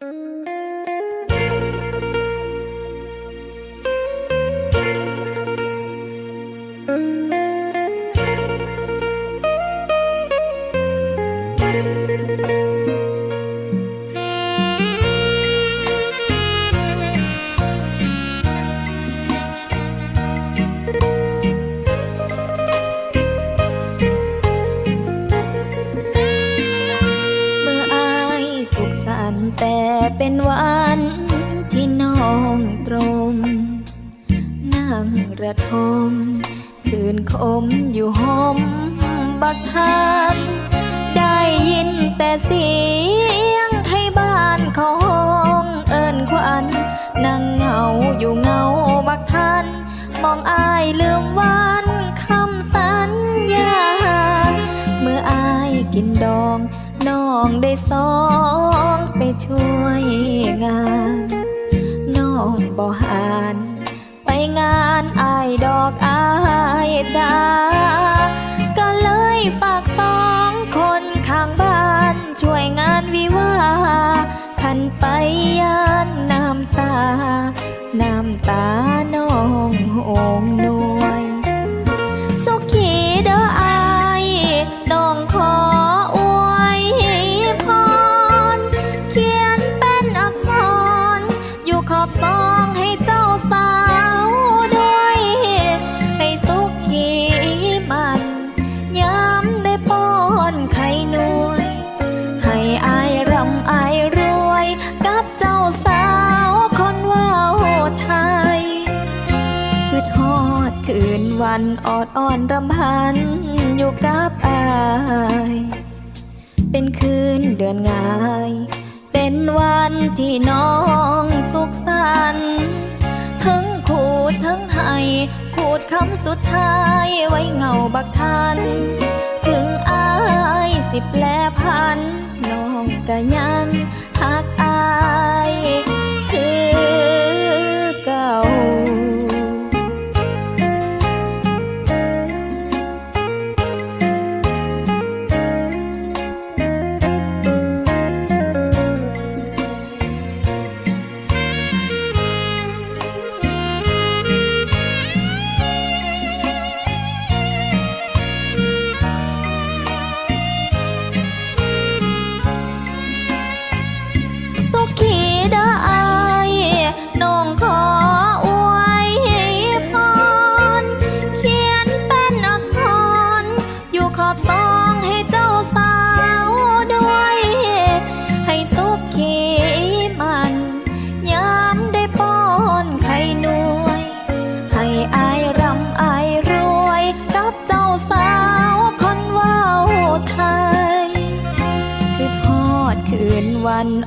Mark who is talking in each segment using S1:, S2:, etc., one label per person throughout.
S1: เแต่เป็นวันที่น้องตรง นั่งระทม คืนคมอยู่ห้อมบักทานได้ยินแต่เสียงไทยบ้านเขาห้องเอิญควันนั่งเหงาอยู่เงาบักทันมองอายลืมวันคำสัญญา เมื่ออายกินดองน้องได้สอ บ่หานไปงานอายดอกอายจ้าก็เลยฝากสองคนข้างบ้านช่วยงานวิวาห์ขันไปยานน้ำตา น้ำตาน้องโหงนวยสุขีเด้ออายน้องขออวยพรเขียนเป็นอักษรอยู่ขอบซอ วันออดอ่อนรำพันอยู่กับอาย เป็นคืนเดือนงาย เป็นวันที่น้องสุขสันต์ทั้งขูดทั้งให้ขูดคำสุดท้ายไว้เงาบักทัน ถึงอายสิบแปลพันน้องก็ยัง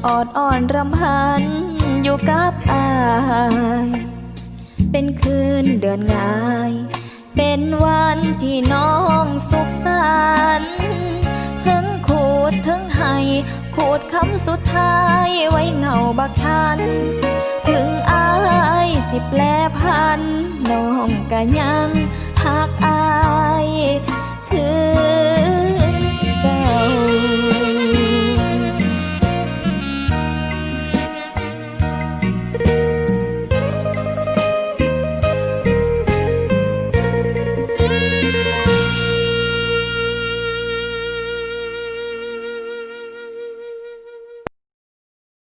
S1: ออดอ่อนรำพันอยู่กับอาย เป็นคืนเดือนงาย เป็นวันที่น้องสุขสันต์ถึงขูดถึงให้ขูดคำสุดท้ายไว้เงาบักทัน ถึงอายสิแปลพันน้องก็ยังหักอายคือ